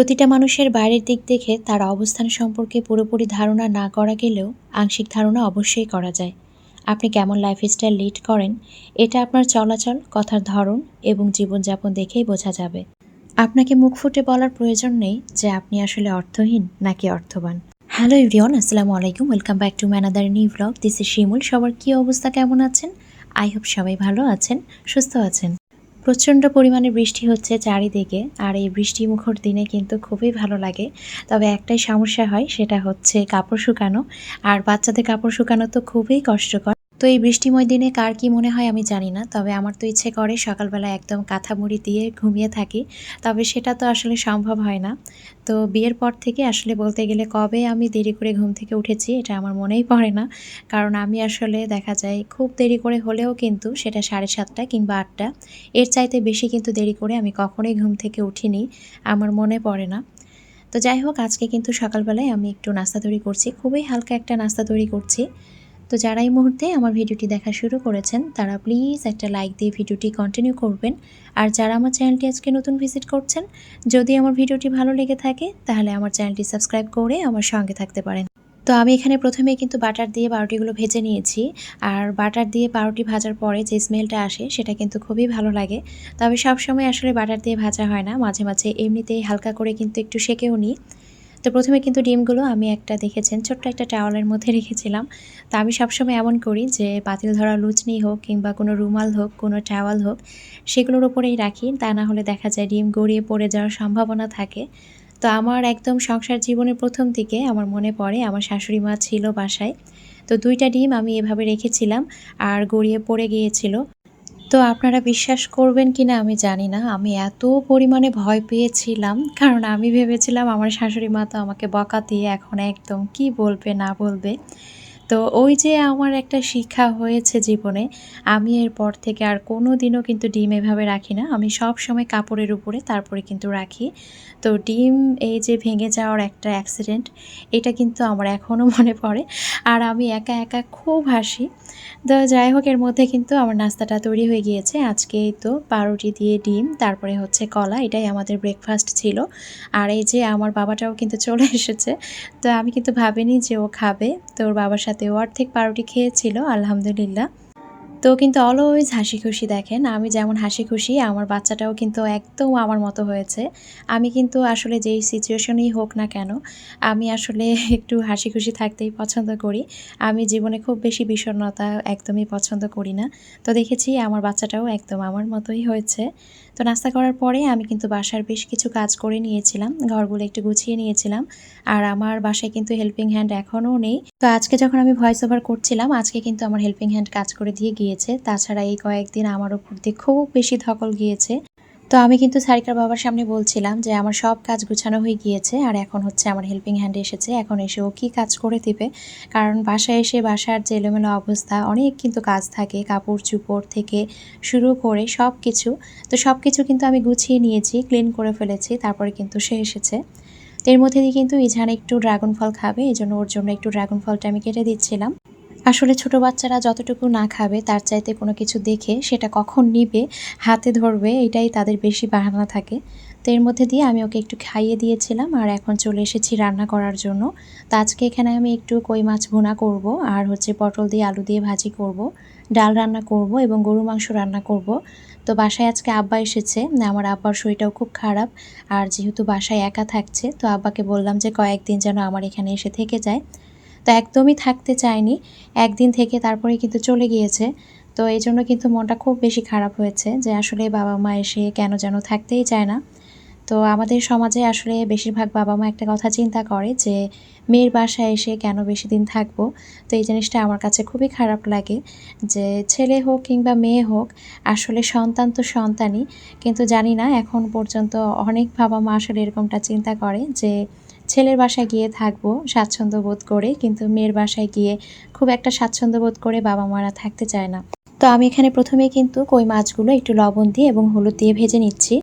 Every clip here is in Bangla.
প্রতিটা মানুষের বাইরের দিক দেখে তার অবস্থান সম্পর্কে পুরোপুরি ধারণা না করা গেলেও আংশিক ধারণা অবশ্যই করা যায়। আপনি কেমন লাইফস্টাইল লিড করেন, এটা আপনার চলাচল, কথার ধরন এবং জীবনযাপন দেখেই বোঝা যাবে। আপনাকে মুখ ফুটে বলার প্রয়োজন নেই যে আপনি আসলে অর্থহীন নাকি অর্থবান। হ্যালো ইভরিওন আসসালামু আলাইকুম, welcome back to my another new blog. This is Shimul. সবার কী অবস্থা, কেমন আছেন? আই হোপ সবাই ভালো আছেন, সুস্থ আছেন। প্রচণ্ড পরিমাণে বৃষ্টি হচ্ছে চারিদিকে, আর এই বৃষ্টি মুখর দিনে কিন্তু খুবই ভালো লাগে। তবে একটাই সমস্যা হয়, সেটা হচ্ছে কাপড় শুকানো, আর বাচ্চাদের কাপড় শুকানো তো খুবই কষ্টকর। তো এই বৃষ্টিময় দিনে কার কি মনে হয় আমি জানি না, তবে আমার তো ইচ্ছে করে সকালবেলা একদম কাঁথা মুড়ি দিয়ে ঘুমিয়ে থাকি, তবে সেটা তো আসলে সম্ভব হয় না। তো বিয়ের পর থেকে আসলে বলতে গেলে কবে আমি দেরি করে ঘুম থেকে উঠেছি এটা আমার মনেই পড়ে না, কারণ আমি আসলে দেখা যায় খুব দেরি করে হলেও কিন্তু সেটা সাড়ে সাতটা কিংবা আটটা, এর চাইতে বেশি কিন্তু দেরি করে আমি কখনোই ঘুম থেকে উঠিনি, আমার মনে পড়ে না। তো যাই হোক, আজকে কিন্তু সকালবেলায় আমি একটু নাস্তা তৈরি করছি, খুবই হালকা একটা নাস্তা তৈরি করছি। তো যারা এই মুহূর্তে আমার ভিডিওটি দেখা শুরু করেছেন, তারা প্লিজ একটা লাইক দিয়ে ভিডিওটি কন্টিনিউ করবেন। আর যারা আমার চ্যানেলটি আজকে নতুন ভিজিট করছেন, যদি আমার ভিডিওটি ভালো লেগে থাকে, তাহলে আমার চ্যানেলটি সাবস্ক্রাইব করে আমার সঙ্গে থাকতে পারেন। তো আমি এখানে প্রথমে কিন্তু বাটার দিয়ে পাউরুটিগুলো ভেজে নিয়েছি। আর বাটার দিয়ে পাউরুটি ভাজার পরে যে স্মেলটা আসে, সেটা কিন্তু খুবই ভালো লাগে। তবে সবসময় আসলে বাটার দিয়ে ভাজা হয় না, মাঝে মাঝে এমনিতেই হালকা করে কিন্তু একটু সেকেও নিই। তো প্রথমে কিন্তু ডিমগুলো আমি একটা দেখেছেন, ছোট্ট একটা টাওয়ালের মধ্যে রেখেছিলাম। তো আমি সবসময় এমন করি যে পাতিল ধরা লুচনি হোক কিংবা কোনো রুমাল হোক, কোনো টাওয়াল হোক, সেগুলোর উপরেই রাখি। তা না হলে দেখা যায় ডিম গড়িয়ে পড়ে যাওয়ার সম্ভাবনা থাকে। তো আমার একদম সংসার জীবনের প্রথম দিকে আমার মনে পড়ে, আমার শাশুড়ি মা ছিল বাসায়। তো দুইটা ডিম আমি এভাবে রেখেছিলাম আর গড়িয়ে পড়ে গিয়েছিল। তো আপনারা বিশ্বাস করবেন কি না আমি জানি না। আমি এত পরিমাণে ভয় পেয়েছিলাম, কারণ আমি ভেবেছিলাম আমার শাশুড়ি মা তো আমাকে বকা দিয়ে এখন একদম কি বলবে না বলবে। তো ওই যে আমার একটা শিক্ষা হয়েছে জীবনে, আমি এরপর থেকে আর কোনো দিনও কিন্তু ডিম এভাবে রাখি না। আমি সব সময় কাপড়ের উপরে, তারপরে কিন্তু রাখি। তো ডিম এই যে ভেঙে যাওয়ার একটা অ্যাক্সিডেন্ট এটা কিন্তু আমার এখনও মনে পড়ে। আর আমি একা একা খুব হাসি। তো যাই হোক, এর মধ্যে কিন্তু আমার নাস্তাটা তৈরি হয়ে গিয়েছে। আজকে তো পাউরুটি দিয়ে ডিম, তারপরে হচ্ছে কলা, এটাই আমাদের ব্রেকফাস্ট ছিল। আর এই যে আমার বাবাটাও কিন্তু চলে এসেছে। তো আমি কিন্তু ভাবিনি যে ও খাবে। তো ওর বাবার সাথে ও অর্ধেক পাউরুটি খেয়েছিল আলহামদুলিল্লাহ। তো কিন্তু অলওয়েজ হাসি খুশি দেখেন। আমি যেমন হাসি খুশি আমার বাচ্চাটাও কিন্তু একদম আমার মতো হয়েছে। আমি কিন্তু আসলে যেই সিচুয়েশনেই হোক না কেন, আমি আসলে একটু হাসি খুশি থাকতেই পছন্দ করি। আমি জীবনে খুব বেশি বিষণ্ণতা একদমই পছন্দ করি না। তো দেখেছি আমার বাচ্চাটাও একদম আমার মতোই হয়েছে। তো নাস্তা করার পরে আমি কিন্তু বাসার বেশ কিছু কাজ করে নিয়েছিলাম, ঘরগুলো একটু গুছিয়ে নিয়েছিলাম। আর আমার বাসায় কিন্তু হেল্পিং হ্যান্ড এখনও নেই। তো আজকে যখন আমি ভয়েস ওভার করছিলাম, আজকে কিন্তু আমার হেল্পিং হ্যান্ড কাজ করে দিয়ে গিয়েছে। তাছাড়া এই কয়েকদিন আমার উপর দিয়ে খুব বেশি ধকল গিয়েছে। তো আমি কিন্তু সারিকার বাবার সামনে বলছিলাম যে, আমার সব কাজ গুছানো হয়ে গিয়েছে আর এখন হচ্ছে আমার হেল্পিং হ্যান্ড এসেছে। এখন এসে ও কী কাজ করে দিবে? কারণ বাসায় এসে বাসার যে এলোমেলো অবস্থা, অনেক কিন্তু কাজ থাকে, কাপড় চুপড় থেকে শুরু করে সব কিছু। তো সব কিছু কিন্তু আমি গুছিয়ে নিয়েছি ক্লিন করে ফেলেছি, তারপরে কিন্তু সে এসেছে। এর মধ্যে দিয়ে কিন্তু ইঝান একটু ড্রাগন ফল খাবে এই জন্য ওর জন্য একটু ড্রাগন ফলটা আমি কেটে দিচ্ছিলাম। আসলে ছোট বাচ্চারা যতটুকু না খাবে, তার চাইতে কোনো কিছু দেখে সেটা কখন নিবে, হাতে ধরবে, এটাই তাদের বেশি বাহানা থাকে। তো এর মধ্যে দিয়ে আমি ওকে একটু খাইয়ে দিয়েছিলাম আর এখন চলে এসেছি রান্না করার জন্য। তো আজকে এখানে আমি একটু কই মাছ ভুনা করব আর হচ্ছে পটল দিয়ে আলু দিয়ে ভাজি করব, ডাল রান্না করব এবং গরু মাংস রান্না করব। তো বাসায় আজকে আব্বা এসেছে, আমার আব্বার শরীরটাও খুব খারাপ আর যেহেতু বাসায় একা থাকছে, তো আব্বাকে বললাম যে কয়েকদিন যেন আমার এখানে এসে থেকে যায়। তো একদমই থাকতে চায়নি। একদিন থেকে তারপরে কিন্তু চলে গিয়েছে। তো এই জন্য কিন্তু মনটা খুব বেশি খারাপ হয়েছে যে আসলে বাবা মা এসে কেন যেন থাকতেই চায় না। তো আমাদের সমাজে আসলে বেশিরভাগ বাবা মা একটা কথা চিন্তা করে যে মেয়ের বাসায় এসে কেন বেশি দিন থাকব? তো এই জিনিসটা আমার কাছে খুবই খারাপ লাগে যে ছেলে হোক কিংবা মেয়ে হোক, আসলে সন্তান তো সন্তানই। কিন্তু জানি না, এখন পর্যন্ত অনেক বাবা মা আসলে এরকমটা চিন্তা করে যে ছেলের বাসায় গিয়ে থাকব, স্বাচ্ছন্দ্য বোধ করে, কিন্তু মেয়ের বাসায় গিয়ে খুব একটা স্বাচ্ছন্দ্য বোধ করে বাবা মারা থাকতে চায় না। তো আমি এখানে প্রথমে কিন্তু কই মাছগুলো একটু লবণ দিয়ে এবং হলুদ দিয়ে ভেজে নিচ্ছি।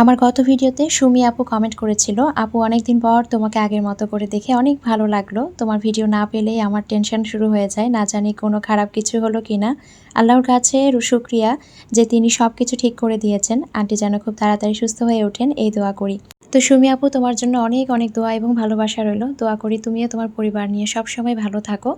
আমার গত ভিডিওতে সুমি আপু কমেন্ট করেছিল, আপু, অনেকদিন পর তোমাকে আগের মতো করে দেখে অনেক ভালো লাগল। তোমার ভিডিও না পেলেই আমার টেনশন শুরু হয়ে যায়। না জানি কোনো খারাপ কিছু হলো কি না আল্লাহর কাছে শুক্রিয়া যে তিনি সব কিছু ঠিক করে দিয়েছেন। আন্টি যেন খুব তাড়াতাড়ি সুস্থ হয়ে ওঠেন, এই দোয়া করি। তো সুমি আপু, তোমার জন্য অনেক অনেক দোয়া এবং ভালোবাসা রইল। দোয়া করি তুমিও তোমার পরিবার নিয়ে সব সময় ভালো থাকো।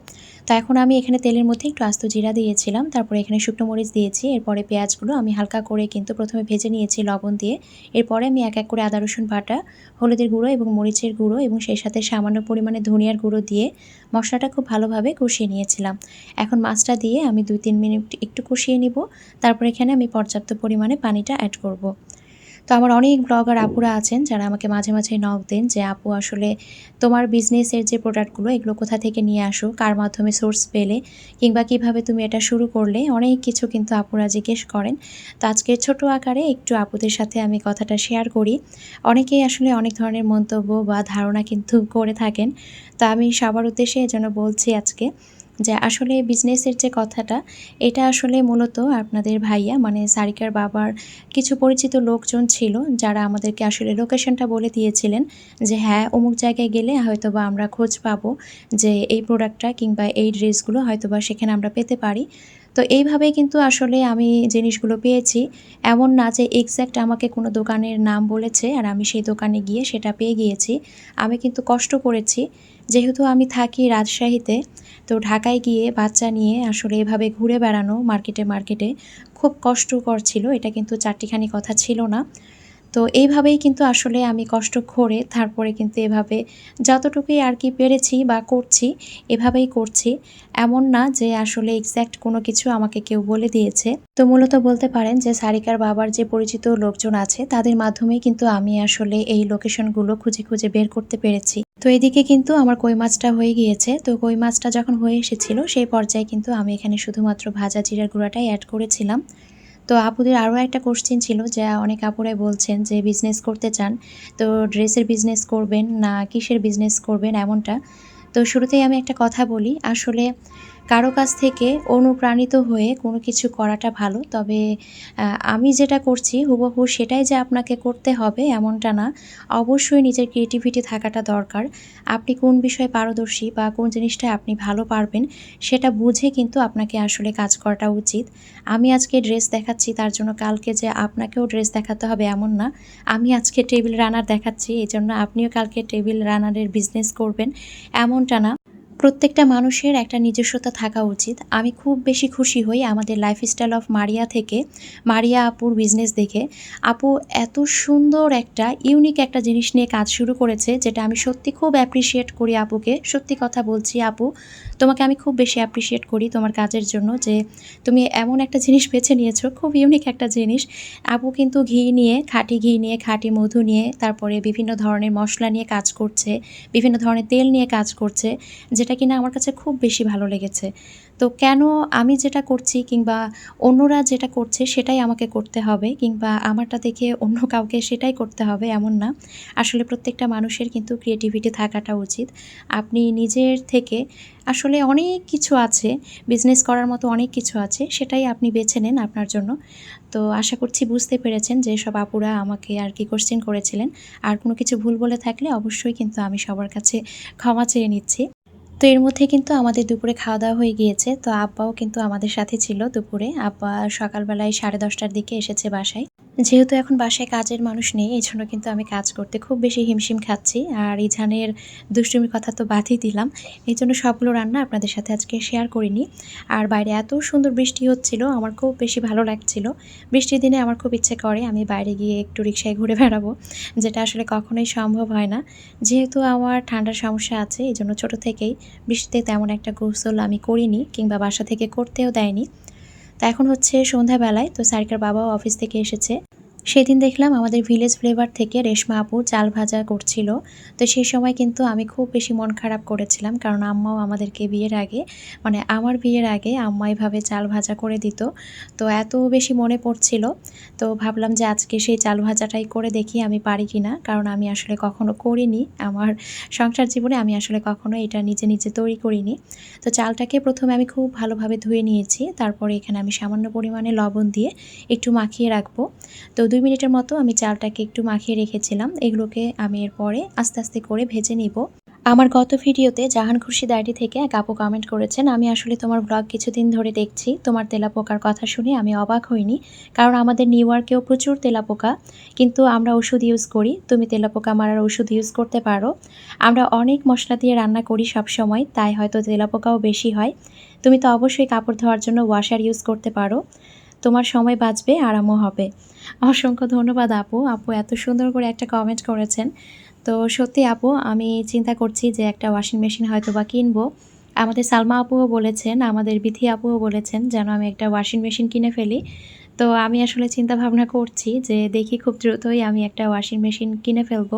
তো এখন আমি এখানে তেলের মধ্যে একটু আস্ত জিরা দিয়েছিলাম, তারপরে এখানে শুকনো মরিচ দিয়েছি, এরপরে পেঁয়াজগুলো আমি হালকা করে কিন্তু প্রথমে ভেজে নিয়েছি লবণ দিয়ে। এরপরে আমি এক এক করে আদা, রসুন বাটা, হলুদের গুঁড়ো এবং মরিচের গুঁড়ো এবং সেই সাথে সামান্য পরিমাণে ধনিয়ার গুঁড়ো দিয়ে মশলাটা খুব ভালোভাবে কষিয়ে নিয়েছিলাম। এখন মাছটা দিয়ে আমি দুই, তিন মিনিট একটু কষিয়ে নিব, তারপর এখানে আমি পর্যাপ্ত পরিমাণে পানিটা অ্যাড করব। তো আমার অনেক ব্লগার আপুরা আছেন যারা আমাকে মাঝে মাঝে নক দেন যে, আপু, আসলে তোমার বিজনেসের যে প্রোডাক্টগুলো এগুলো কোথা থেকে নিয়ে আসো? কার মাধ্যমে সোর্স পেলে? কিংবা কীভাবে তুমি এটা শুরু করলে? অনেক কিছু কিন্তু আপুরা জিজ্ঞেস করেন। তো আজকে ছোট আকারে একটু আপুদের সাথে আমি কথাটা শেয়ার করি। অনেকেই আসলে অনেক ধরনের মন্তব্য বা ধারণা কিন্তু করে থাকেন। তা আমি সবার উদ্দেশ্যে এজন্য বলছি আজকে যে আসলে বিজনেসের যে কথাটা, এটা আসলে মূলত আপনাদের ভাইয়া মানে সারিকার বাবার কিছু পরিচিত লোকজন ছিল, যারা আমাদেরকে আসলে লোকেশনটা বলে দিয়েছিলেন যে হ্যাঁ অমুক জায়গায় গেলে হয়তো বা আমরা খোঁজ পাবো যে এই প্রোডাক্টটা কিংবা এই ড্রেসগুলো হয়তো বা সেখানে আমরা পেতে পারি। তো এইভাবে কিন্তু আসলে আমি জিনিসগুলো পেয়েছি। এমন না যে এক্স্যাক্ট আমাকে কোনো দোকানের নাম বলেছে আর আমি সেই দোকানে গিয়ে সেটা পেয়ে গিয়েছি। আমি কিন্তু কষ্ট করেছি। যেহেতু আমি থাকি রাজশাহীতে তো ঢাকায় গিয়ে বাচ্চা নিয়ে আসলে এভাবে ঘুরে বেড়ানো মার্কেটে মার্কেটে খুব কষ্টকর ছিল। এটা কিন্তু চারটিখানি কথা ছিল না। তো এইভাবেই কিন্তু আসলে আমি কষ্ট করে তারপরে কিন্তু এভাবে যতটুকুই আর কি পেরেছি বা করছি, এভাবেই করছি। এমন না যে আসলে এক্স্যাক্ট কোনো কিছু আমাকে কেউ বলে দিয়েছে। তো মূলত বলতে পারেন যে সারিকার বাবার যে পরিচিত লোকজন আছে, তাদের মাধ্যমেই কিন্তু আমি আসলে এই লোকেশনগুলো খুঁজে খুঁজে বের করতে পেরেছি। তো এদিকে কিন্তু আমার কই মাছটা হয়ে গিয়েছে। তো কই মাছটা যখন হয়ে এসেছিল, সেই পর্যায়ে কিন্তু আমি এখানে শুধুমাত্র ভাজা জিরার গুঁড়াটাই অ্যাড করেছিলাম। তো আপুদের আরও একটা কোশ্চেন ছিল, যে অনেক আপুরাই বলছেন যে বিজনেস করতে চান, তো ড্রেসের বিজনেস করবেন না কিসের বিজনেস করবেন এমনটা? তো শুরুতেই আমি একটা কথা বলি, আসলে কারও কাছ থেকে অনুপ্রাণিত হয়ে কোনো কিছু করাটা ভালো, তবে আমি যেটা করছি হুবহু সেটাই যে আপনাকে করতে হবে এমনটা না। অবশ্যই নিজের ক্রিয়েটিভিটি থাকাটা দরকার। আপনি কোন বিষয়ে পারদর্শী বা কোন জিনিসটা আপনি ভালো পারবেন সেটা বুঝে কিন্তু আপনাকে আসলে কাজ করাটা উচিত। আমি আজকে ড্রেস দেখাচ্ছি, তার জন্য কালকে যে আপনাকেও ড্রেস দেখাতে হবে এমন না। আমি আজকে টেবিল রানার দেখাচ্ছি এই জন্য আপনিও কালকে টেবিল রানারের বিজনেস করবেন, এমনটা না। প্রত্যেকটা মানুষের একটা নিজস্বতা থাকা উচিত। আমি খুব বেশি খুশি হই আমাদের লাইফস্টাইল অফ মারিয়া থেকে, মারিয়া আপুর বিজনেস দেখে। আপু এত সুন্দর একটা ইউনিক একটা জিনিস নিয়ে কাজ শুরু করেছে, যেটা আমি সত্যি খুব অ্যাপ্রিসিয়েট করি আপুকে। সত্যি কথা বলছি আপু তোমাকে আমি খুব বেশি অ্যাপ্রিসিয়েট করি তোমার কাজের জন্য যে তুমি এমন একটা জিনিস বেছে নিয়েছো, খুব ইউনিক একটা জিনিস। আপু কিন্তু ঘি নিয়ে, খাঁটি ঘি নিয়ে, খাঁটি মধু নিয়ে, তারপরে বিভিন্ন ধরনের মশলা নিয়ে কাজ করছে, বিভিন্ন ধরনের তেল নিয়ে কাজ করছে, যেটা কিনা আমার কাছে খুব বেশি ভালো লেগেছে। তো কেন আমি যেটা করছি কিংবা অন্যরা যেটা করছে সেটাই আমাকে করতে হবে কিংবা আমারটা দেখে অন্য কাউকে সেটাই করতে হবে এমন না। আসলে প্রত্যেকটা মানুষের কিন্তু ক্রিয়েটিভিটি থাকাটা উচিত। আপনি নিজের থেকে আসলে অনেক কিছু আছে বিজনেস করার মতো অনেক কিছু আছে, সেটাই আপনি বেছে নেন আপনার জন্য। তো আশা করছি বুঝতে পেরেছেন যে সব আপুরা আমাকে আর কি কোশ্চেন করেছিলেন। আর কোনো কিছু ভুল বলে থাকলে অবশ্যই কিন্তু আমি সবার কাছে ক্ষমা চেয়ে নিচ্ছি। তো এর মধ্যে কিন্তু আমাদের দুপুরে খাওয়া দাওয়া হয়ে গিয়েছে। তো আব্বাও কিন্তু আমাদের সাথে ছিল দুপুরে। আব্বা সকালবেলায় সাড়ে দশটার দিকে এসেছে বাসায়। যেহেতু এখন বাসায় কাজের মানুষ নেই এই জন্য কিন্তু আমি কাজ করতে খুব বেশি হিমশিম খাচ্ছি। আর ইঝানের দুষ্টুমির কথা তো বাদই দিলাম। এই জন্য সবগুলো রান্না আপনাদের সাথে আজকে শেয়ার করিনি। আর বাইরে এত সুন্দর বৃষ্টি হচ্ছিল, আমার খুব বেশি ভালো লাগছিল। বৃষ্টির দিনে আমার খুব ইচ্ছে করে আমি বাইরে গিয়ে একটু রিক্সায় ঘুরে বেড়াবো, যেটা আসলে কখনোই সম্ভব হয় না। যেহেতু আমার ঠান্ডার সমস্যা আছে এই জন্য ছোটো থেকেই বৃষ্টিতে তেমন একটা গোসল আমি করিনি, কিংবা বাসা থেকে করতেও দেয়নি। তা এখন হচ্ছে সন্ধ্যাবেলায় তো সারিকার বাবাও অফিস থেকে এসেছে। সেদিন দেখলাম আমাদের ভিলেজ ফ্লেভার থেকে রেশমা আপু চাল ভাজা করছিল। তো সেই সময় কিন্তু আমি খুব বেশি মন খারাপ করেছিলাম, কারণ আম্মাও আমাদেরকে বিয়ের আগে মানে আমার বিয়ের আগে আম্মা এভাবে চাল ভাজা করে দিত। তো এত বেশি মনে পড়ছিল, তো ভাবলাম যে আজকে সেই চাল ভাজাটাই করে দেখি আমি পারি কি না কারণ আমি আসলে কখনো করিনি। আমার সংসার জীবনে আমি আসলে কখনো এটা নিজে নিজে তৈরি করিনি। তো চালটাকে প্রথমে আমি খুব ভালোভাবে ধুয়ে নিয়েছি, তারপরে এখানে আমি সামান্য পরিমাণে লবণ দিয়ে একটু মাখিয়ে রাখব। তো দুই মিনিটের মতো আমি চালটাকে একটু মাখিয়ে রেখেছিলাম। এগুলোকে আমি এরপরে আস্তে আস্তে করে ভেজে নিব। আমার গত ভিডিওতে জাহান খুরশিদ আইডি থেকে এক আপু কমেন্ট করেছেন, আমি আসলে তোমার ব্লগ কিছুদিন ধরে দেখছি। তোমার তেলাপোকার কথা শুনে আমি অবাক হইনি। কারণ আমাদের নিউ ইয়র্কেও প্রচুর তেলাপোকা। কিন্তু আমরা ওষুধ ইউজ করি। তুমি তেলাপোকা মারার ওষুধ ইউজ করতে পারো। আমরা অনেক মশলা দিয়ে রান্না করি সব সময় তাই হয়তো তেলাপোকাও বেশি হয়। তুমি তো অবশ্যই কাপড় ধোয়ার জন্য ওয়াশার ইউজ করতে পারো। তোমার সময় বাঁচবে, আরামও হবে। অসংখ্য ধন্যবাদ আপু। আপু এত সুন্দর করে একটা কমেন্ট করেছেন। তো সত্যি আপু, আমি চিন্তা করছি যে একটা ওয়াশিং মেশিন হয়তো বা কিনবো। আমাদের সালমা আপুও বলেছেন, আমাদের বিথি আপুও বলেছেন যেন আমি একটা ওয়াশিং মেশিন কিনে ফেলি। তো আমি আসলে চিন্তা ভাবনা করছি যে দেখি খুব দ্রুতই আমি একটা ওয়াশিং মেশিন কিনে ফেলব।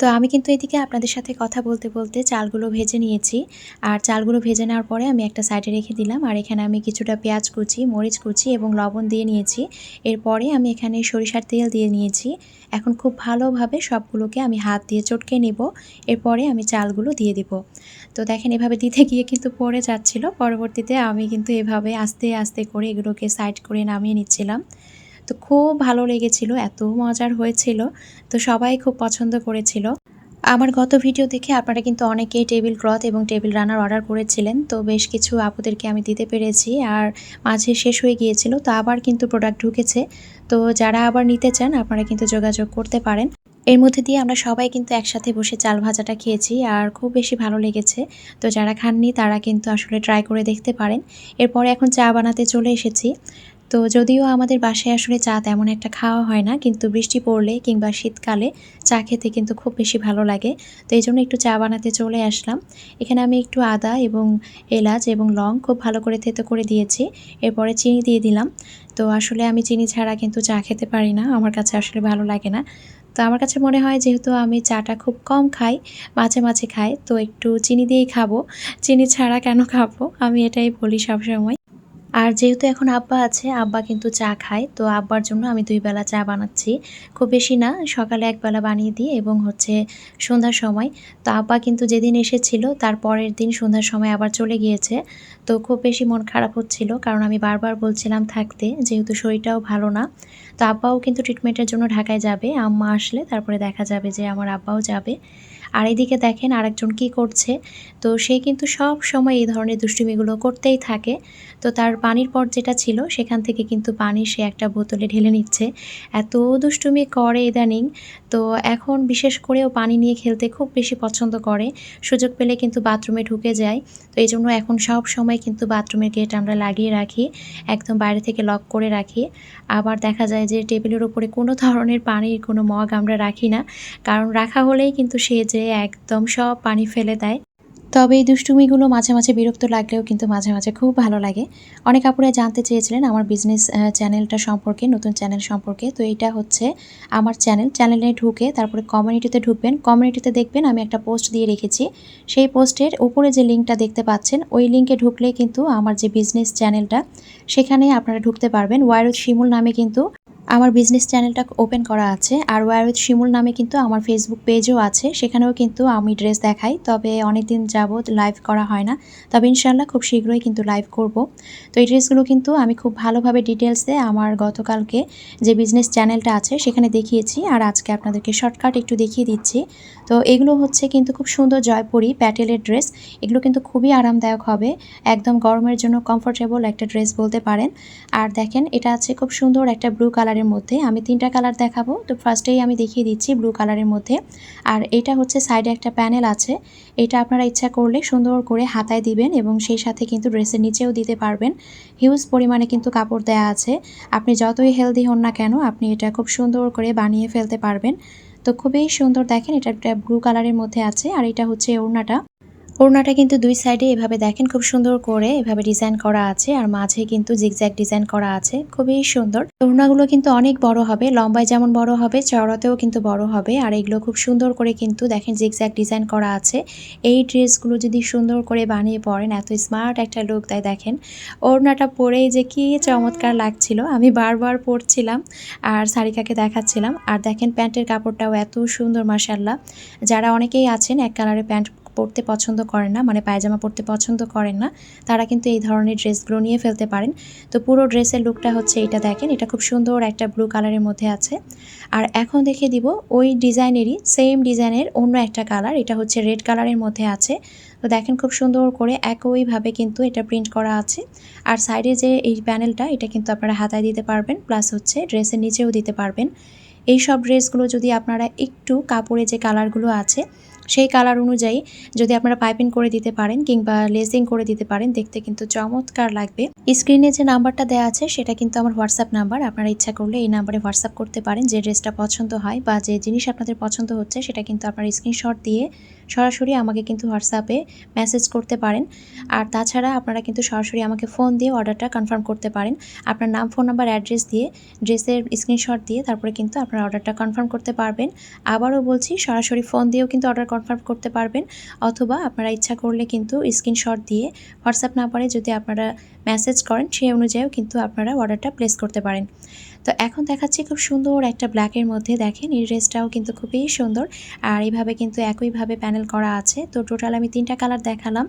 তো আমি কিন্তু এদিকে আপনাদের সাথে কথা বলতে বলতে চালগুলো ভেজে নিয়েছি। আর চালগুলো ভেজে নেওয়ার পরে আমি একটা সাইডে রেখে দিলাম। আর এখানে আমি কিছুটা পেঁয়াজ কুচি, মরিচ কুচি এবং লবণ দিয়ে নিয়েছি। এরপরে আমি এখানে সরিষার তেল দিয়ে নিয়েছি। এখন খুব ভালোভাবে সবগুলোকে আমি হাত দিয়ে চটকে নেব। এরপরে আমি চালগুলো দিয়ে দিব। তো দেখেন এভাবে দিতে গিয়ে কিন্তু পড়ে যাচ্ছিল। পরবর্তীতে আমি কিন্তু এভাবে আস্তে আস্তে করে এগুলোকে সাইড করে নামিয়ে নিচ্ছিলাম। তো খুব ভালো লেগেছিল, এত মজার হয়েছিল, তো সবাই খুব পছন্দ করেছিল। আমার গত ভিডিও দেখে আপনারা কিন্তু অনেকেই টেবিল ক্লথ এবং টেবিল রানার অর্ডার করেছিলেন, তো বেশ কিছু আপুদেরকে আমি দিতে পেরেছি আর মাঝে শেষ হয়ে গিয়েছিল, তো আবার কিন্তু প্রোডাক্ট ঢুকেছে, তো যারা আবার নিতে চান আপনারা কিন্তু যোগাযোগ করতে পারেন। এর মধ্যে দিয়ে আমরা সবাই কিন্তু একসাথে বসে চাল ভাজাটা খেয়েছি আর খুব বেশি ভালো লেগেছে, তো যারা খাননি তারা কিন্তু আসলে ট্রাই করে দেখতে পারেন। এরপরে এখন চা বানাতে চলে এসেছি তো যদিও আমাদের বাসায় আসলে চা তেমন একটা খাওয়া হয় না, কিন্তু বৃষ্টি পড়লে কিংবা শীতকালে চা খেতে কিন্তু খুব বেশি ভালো লাগে। তো এই জন্য একটু চা বানাতে চলে আসলাম। এখানে আমি একটু আদা এবং এলাচ এবং লং খুব ভালো করে থেতো করে দিয়েছি, এরপরে চিনি দিয়ে দিলাম। তো আসলে আমি চিনি ছাড়া কিন্তু চা খেতে পারি না, আমার কাছে আসলে ভালো লাগে না। তো আমার কাছে মনে হয় যেহেতু আমি চাটা খুব কম খাই, মাঝে মাঝে খাই, তো একটু চিনি দিয়েই খাব। চিনি ছাড়া কেন খাব? আমি এটাই বলি সবসময়। আর যেহেতু এখন আব্বা আছে, আব্বা কিন্তু চা খায়, তো আব্বার জন্য আমি দুই বেলা চা বানাচ্ছি। খুব বেশি না, সকালে এক বেলা বানিয়ে দিই এবং হচ্ছে সন্ধ্যার সময়। তো আব্বা কিন্তু যেদিন এসেছিল, তার পরের দিন সন্ধ্যার সময় আবার চলে গিয়েছে। তো খুব বেশি মন খারাপ হচ্ছিল, কারণ আমি বারবার বলছিলাম থাকতে, যেহেতু শরীরটাও ভালো না। তো আব্বাও কিন্তু ট্রিটমেন্টের জন্য ঢাকায় যাবে, আম্মা আসলে তারপরে দেখা যাবে যে আমার আব্বাও যাবে। আর এদিকে দেখেন আরেকজন কি করছে? তো সে কিন্তু সব সময় এই ধরনের দুষ্টুমিগুলো করতেই থাকে। তো তার পানির পট যেটা ছিল, সেখান থেকে কিন্তু পানি সে একটা বোতলে ঢেলে নিচ্ছে। এত দুষ্টুমি করে ইদানিং। তো এখন বিশেষ করেও পানি নিয়ে খেলতে খুব বেশি পছন্দ করে। সুযোগ পেলে কিন্তু বাথরুমে ঢুকে যায়। তো এই জন্য এখন সব সময় কিন্তু বাথরুমের গেট আমরা লাগিয়ে রাখি, একদম বাইরে থেকে লক করে রাখি। আবার দেখা যায় যে টেবিলের উপরে কোনো ধরনের পানির কোনো মগ আমরা রাখি না। কারণ রাখা হলেই কিন্তু সে যে একদম সব পানি ফেলে দেয়। তবে এই দুষ্টুমিগুলো মাঝে মাঝে বিরক্ত লাগলেও কিন্তু মাঝে মাঝে খুব ভালো লাগে। অনেক আপুরা জানতে চেয়েছিলেন আমার বিজনেস চ্যানেলটা সম্পর্কে, নতুন চ্যানেল সম্পর্কে। তো এটা হচ্ছে আমার চ্যানেল চ্যানেলে ঢুকে তারপরে কমিউনিটিতে ঢুকবেন। কমিউনিটিতে দেখবেন আমি একটা পোস্ট দিয়ে রেখেছি। সেই পোস্টের উপরে যে লিঙ্কটা দেখতে পাচ্ছেন, ওই লিঙ্কে ঢুকলে কিন্তু আমার যে বিজনেস চ্যানেলটা সেখানে আপনারা ঢুকতে পারবেন। ওয়ারুদ শিমুল নামে কিন্তু আমার বিজনেস চ্যানেলটা ওপেন করা আছে আর ওয়ার উইথ শিমুল নামে কিন্তু আমার ফেসবুক পেজও আছে। সেখানেও কিন্তু আমি ড্রেস দেখাই, তবে অনেক দিন যাবৎ লাইভ করা হয় না। তবে ইনশাল্লাহ খুব শীঘ্রই কিন্তু লাইভ করব। তো এই ড্রেসগুলো কিন্তু আমি খুব ভালোভাবে ডিটেলসে আমার গতকালকে যে বিজনেস চ্যানেলটা আছে সেখানে দেখিয়েছি আর আজকে আপনাদেরকে শর্টকাট একটু দেখিয়ে দিচ্ছি। তো এগুলো হচ্ছে কিন্তু খুব সুন্দর জয়পুরি প্যাটেলের ড্রেস এগুলো কিন্তু খুবই আরামদায়ক হবে, একদম গরমের জন্য কমফোর্টেবল একটা ড্রেস বলতে পারেন। আর দেখেন, এটা আছে খুব সুন্দর একটা ব্লু কালারের মধ্যে আমি তিনটা কালার দেখাবো। তো ফার্স্টেই আমি দেখিয়ে দিচ্ছি ব্লু কালারের মধ্যে। আর এটা হচ্ছে সাইডে একটা প্যানেল আছে। এটা আপনারা ইচ্ছা করলে সুন্দর করে হাতায় দিবেন এবং সেই সাথে কিন্তু ড্রেসের নিচেও দিতে পারবেন। হিউজ পরিমাণে কিন্তু কাপড় দেয়া আছে। আপনি যতই হেলদি হন না কেন, আপনি এটা খুব সুন্দর করে বানিয়ে ফেলতে পারবেন। তো খুবই সুন্দর দেখেন, এটা একটা ব্লু কালারের মধ্যে আছে। আর এটা হচ্ছে ওড়নাটা। ওড়নাটা কিন্তু দুই সাইডে এভাবে দেখেন খুব সুন্দর করে এভাবে ডিজাইন করা আছে আর মাঝে কিন্তু জিগজ্যাগ ডিজাইন করা আছে, খুবই সুন্দর। ওড়নাগুলো কিন্তু অনেক বড় হবে, লম্বায় যেমন বড় হবে, চওড়াতেও কিন্তু বড় হবে আর এগুলো খুব সুন্দর করে কিন্তু দেখেন জিগজ্যাগ ডিজাইন করা আছে। এই ড্রেসগুলো যদি সুন্দর করে বানিয়ে পরেন, এত স্মার্ট একটা লুক তাই দেখেন। ওড়নাটা পরেই যে কি চমৎকার লাগছিল, আমি বারবার পরছিলাম আর সারিকাকে দেখাচ্ছিলাম। আর দেখেন প্যান্টের কাপড়টাও এত সুন্দর মার্শাল্লাহ যারা অনেকেই আছেন, এক কালারের প্যান্ট পরতে পছন্দ করেন না মানে পায়জামা পরতে পছন্দ করেন না, তারা কিন্তু এই ধরনের ড্রেসগুলো নিয়ে ফেলতে পারেন। তো পুরো ড্রেসের লুকটা হচ্ছে এটা দেখেন, এটা খুব সুন্দর একটা ব্লু কালারের মধ্যে আছে। আর এখন দেখে দিব ওই ডিজাইনেরই সেম ডিজাইনের অন্য একটা কালার এটা হচ্ছে রেড কালারের মধ্যে আছে। তো দেখেন খুব সুন্দর করে একইভাবে কিন্তু এটা প্রিন্ট করা আছে। আর সাইডে যে এই প্যানেলটা এটা কিন্তু আপনারা হাতায় দিতে পারবেন প্লাস হচ্ছে ড্রেসের নিচেও দিতে পারবেন। এই সব ড্রেসগুলো যদি আপনারা একটু কাপড়ে যে কালারগুলো আছে সেই কালার অনুযায়ী যদি আপনারা পাইপিং করে দিতে পারেন কিংবা লেসিং করে দিতে পারেন, দেখতে কিন্তু চমৎকার লাগবে। স্ক্রিনে যে নাম্বারটা দেওয়া আছে, সেটা কিন্তু আমার হোয়াটসঅ্যাপ নাম্বার আপনারা ইচ্ছা করলে এই নাম্বারে হোয়াটসঅ্যাপ করতে পারেন, যে ড্রেসটা পছন্দ হয় বা যে জিনিস আপনাদের পছন্দ হচ্ছে, সেটা কিন্তু আপনারা স্ক্রিনশট দিয়ে সরাসরি আমাকে কিন্তু হোয়াটসঅ্যাপে মেসেজ করতে পারেন। আর তাছাড়া আপনারা কিন্তু সরাসরি আমাকে ফোন দিয়ে অর্ডারটা কনফার্ম করতে পারেন। আপনার নাম ফোন নাম্বার অ্যাড্রেস দিয়ে ড্রেসের স্ক্রিনশট দিয়ে তারপরে কিন্তু আপনারা অর্ডারটা কনফার্ম করতে পারবেন। আবারও বলছি, সরাসরি ফোন দিয়েও কিন্তু অর্ডার কনফার্ম করতে পারবেন। অথবা আপনারা ইচ্ছা করলে কিন্তু স্ক্রিনশট দিয়ে হোয়াটসঅ্যাপ নাম্বারে যদি আপনারা মেসেজ করেন, সেই অনুযায়ীও কিন্তু আপনারা অর্ডারটা প্লেস করতে পারেন। তো এখন দেখাচ্ছি খুব সুন্দর একটা ব্ল্যাকের মধ্যে। দেখেন, এই ড্রেসটাও কিন্তু খুবই সুন্দর। আর এইভাবে কিন্তু একইভাবে প্যানেল করা আছে। তো টোটাল আমি তিনটা কালার দেখালাম।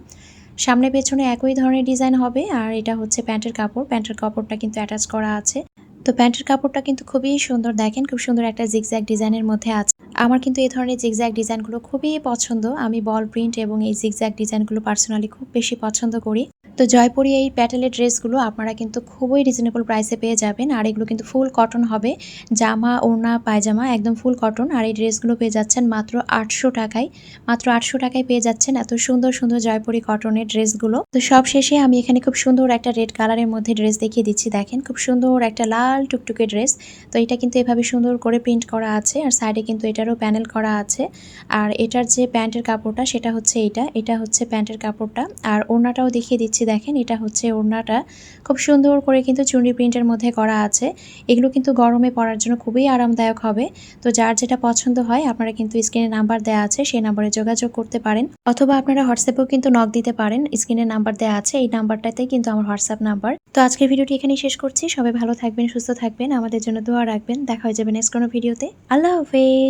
সামনে পেছনে একই ধরনের ডিজাইন হবে। আর এটা হচ্ছে প্যান্টের কাপড়। প্যান্টের কাপড়টা কিন্তু অ্যাটাচ করা আছে। তো প্যান্টের কাপড়টা কিন্তু খুবই সুন্দর। দেখেন খুব সুন্দর একটা জিগজ্যাগ ডিজাইনের মধ্যে আছে। আমার কিন্তু এই ধরনের জিগজ্যাগ ডিজাইনগুলো খুবই পছন্দ। আমি বল প্রিন্ট এবং এই জিগজ্যাগ ডিজাইনগুলো পার্সোনালি খুব বেশি পছন্দ করি। তো জয়পুরি এই প্যাটেলের ড্রেসগুলো আপনারা কিন্তু খুবই রিজনেবল প্রাইসে পেয়ে যাবেন। আর এগুলো কিন্তু ফুল কটন হবে। জামা, ওড়না, পায়জামা একদম ফুল কটন আর এই ড্রেসগুলো পেয়ে যাচ্ছেন মাত্র আটশো টাকায়। মাত্র আটশো টাকায় পেয়ে যাচ্ছেন এত সুন্দর সুন্দর জয়পুরি কটনের ড্রেসগুলো। তো সব শেষে আমি এখানে খুব সুন্দর একটা রেড কালারের মধ্যে ড্রেস দেখিয়ে দিচ্ছি। দেখেন খুব সুন্দর একটা লাল টুকটুকে ড্রেস। তো এটা কিন্তু এভাবে সুন্দর করে প্রিন্ট করা আছে আর সাইডে কিন্তু এটারও প্যানেল করা আছে। আর এটার যে প্যান্টের কাপড়টা সেটা হচ্ছে এটা এটা হচ্ছে প্যান্টের কাপড়টা। আর ওড়নাটাও দেখিয়ে দিচ্ছি, দেখেন এটা হচ্ছে ওড়নাটা। খুব সুন্দর করে কিন্তু চুনরি প্রিন্টের মধ্যে করা আছে। এগুলো কিন্তু গরমে পরার জন্য খুবই আরামদায়ক হবে। তো যার যেটা পছন্দ হয়, আপনারা কিন্তু স্ক্রিনে নাম্বার দেওয়া আছে, সেই নাম্বারে যোগাযোগ করতে পারেন। অথবা আপনারা হোয়াটসঅ্যাপেও কিন্তু নক দিতে পারেন, স্ক্রিনে নাম্বার দেওয়া আছে, এই নাম্বারটাতেই কিন্তু আমার হোয়াটসঅ্যাপ নাম্বার। তো আজকের ভিডিওটি এখানেই শেষ করছি, সবাই ভালো থাকবেন সুস্থ থাকবেন আমাদের জন্য দোয়া রাখবেন। দেখা হয়ে যাবে নেক্সট কোনো ভিডিওতে আল্লাহ হাফেজ।